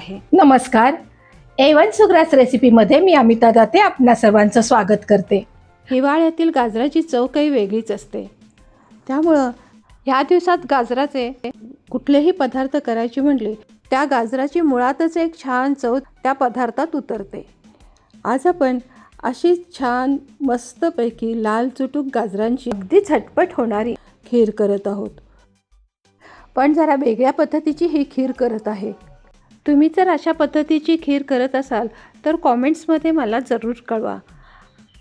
आहे. नमस्कार. एवन सुग्रास रेसिपीमध्ये मी अमिता दाते आपणा सर्वांचं स्वागत करते. हिवाळ्यातील गाजराची चव काही वेगळीच असते. त्यामुळं ह्या दिवसात गाजराचे कुठलेही पदार्थ करायचे म्हटले त्या गाजराची मुळातच एक छान चव त्या पदार्थात उतरते. आज आपण अशी छान मस्तपैकी लाल चुटूक गाजरांची अगदी झटपट होणारी खीर करत आहोत. पण जरा वेगळ्या पद्धतीची ही खीर करत आहे. तुम्ही जर अशा पद्धतीची खीर करत असाल तर कॉमेंट्समध्ये मला जरूर कळवा.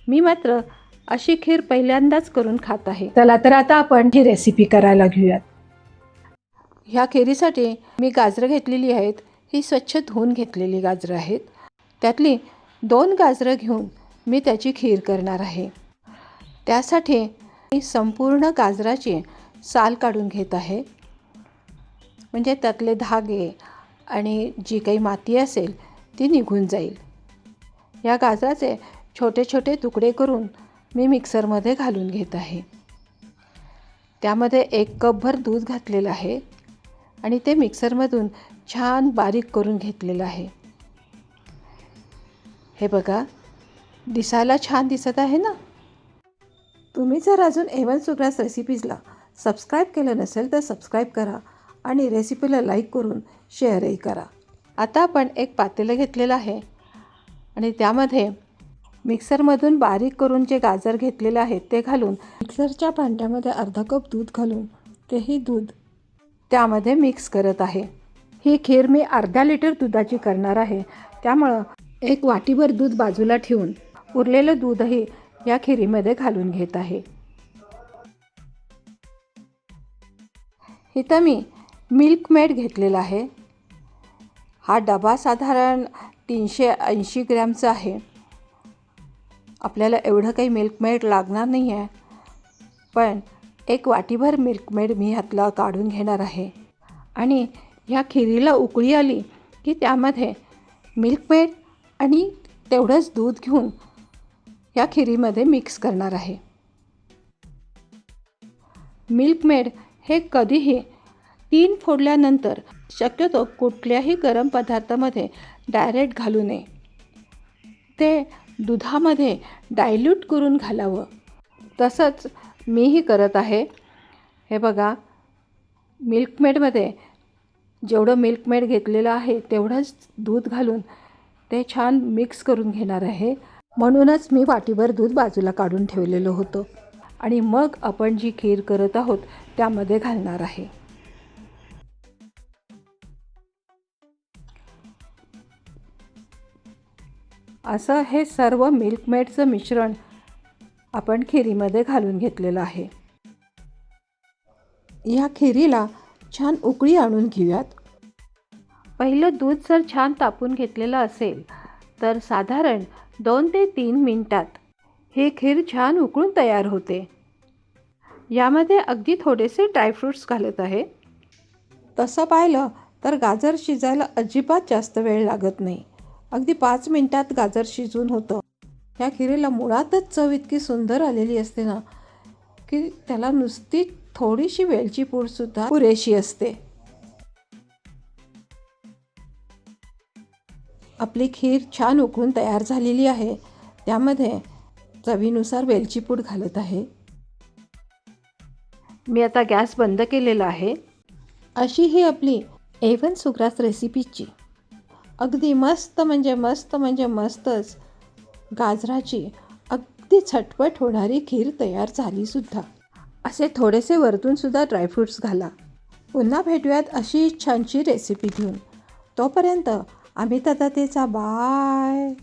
मी मात्र अशी खीर पहिल्यांदाच करून खात आहे. चला तर आता आपण ही रेसिपी करायला घेऊयात. ह्या खीरीसाठी मी गाजरं घेतलेली आहेत. ही स्वच्छ धुवून घेतलेली गाजरं आहेत. त्यातली दोन गाजरं घेऊन मी त्याची खीर करणार आहे. त्यासाठी मी संपूर्ण गाजराची साल काढून घेत आहे. म्हणजे त्यातले धागे आणि जी काही माती असेल ती निघून जाईल. या गाजराचे छोटे छोटे तुकडे करून मी मिक्सरमध्ये घालून घेत आहे. त्यामध्ये एक कपभर दूध घातलेलं आहे आणि ते मिक्सरमधून छान बारीक करून घेतलेलं आहे. हे बघा दिसायला छान दिसत आहे ना? तुम्ही जर अजून एवन सुग्रास रेसिपीजला सबस्क्राईब केलं नसेल तर सबस्क्राईब करा. आणि रेसिपीला लाईक करून शेअरही करा. आता आपण एक पातेलं घेतलेलं आहे. आणि त्यामध्ये मिक्सरमधून बारीक करून जे गाजर घेतलेले आहेत ते घालून मिक्सरच्या भांड्यामध्ये अर्धा कप दूध घालून तेही दूध त्यामध्ये मिक्स करत आहे. ही खीर मी अर्धा लिटर दुधाची करणार आहे. त्यामुळं एक वाटीभर दूध बाजूला ठेवून उरलेलं दूधही या खिरीमध्ये घालून घेत आहे. इथं मी मिल्कमेड घेतलेला आहे. हा डबा साधारण तीनशे ऐंशी ग्रॅमचा आहे. आपल्याला एवढं काही मिल्कमेड लागणार नाही आहे पण एक वाटीभर मिल्कमेड मी ह्यातला काढून घेणार आहे. आणि ह्या खिरीला उकळी आली की त्यामध्ये मिल्कमेड आणि तेवढंच दूध घेऊन या खिरीमध्ये मिक्स करणार आहे. मिल्कमेड हे कधीही तीन फोडल्यानंतर शक्यतो कुठल्याही गरम पदार्थामध्ये डायरेक्ट घालू नये. ते दुधामध्ये डायल्यूट करून घालावं. तसंच मीही करत आहे. हे बघा मिल्कमेडमध्ये जेवढं मिल्कमेड घेतलेलं आहे तेवढंच दूध घालून ते छान मिक्स करून घेणार आहे. म्हणूनच मी वाटीभर दूध बाजूला काढून ठेवलेलं होतं. आणि मग आपण जी खीर करत आहोत त्यामध्ये घालणार आहे. असं हे सर्व मिल्कमेडचं मिश्रण आपण खिरीमध्ये घालून घेतलेलं आहे. या खिरीला छान उकळी आणून घेऊयात. पहिलं दूध जर छान तापून घेतलेलं असेल तर साधारण दोन ते तीन मिनटात ही खीर छान उकळून तयार होते. यामध्ये अगदी थोडेसे ड्रायफ्रूट्स घालत आहे. तसं पाहिलं तर गाजर शिजायला अजिबात जास्त वेळ लागत नाही. अगदी पाच मिनटात गाजर शिजून होतं. या खिरेला मुळातच चव इतकी सुंदर आलेली असते ना की त्याला नुसती थोडीशी वेलची पूडसुद्धा पुरेशी असते. आपली खीर छान उकळून तयार झालेली आहे. त्यामध्ये चवीनुसार वेलची पूड घालत आहे. मी आता गॅस बंद केलेला आहे. अशी ही आपली एवन सुग्रास रेसिपीची अगदी मस्त म्हणजे मस्त म्हणजे मस्तच. गाजराची अगदी झटपट होणारी खीर तयार झालीसुद्धा असे थोडेसे वरतूनसुद्धा ड्रायफ्रूट्स घाला. पुन्हा भेटूयात अशी छानशी रेसिपी घेऊन. तोपर्यंत आम्ही तदातेचा बाय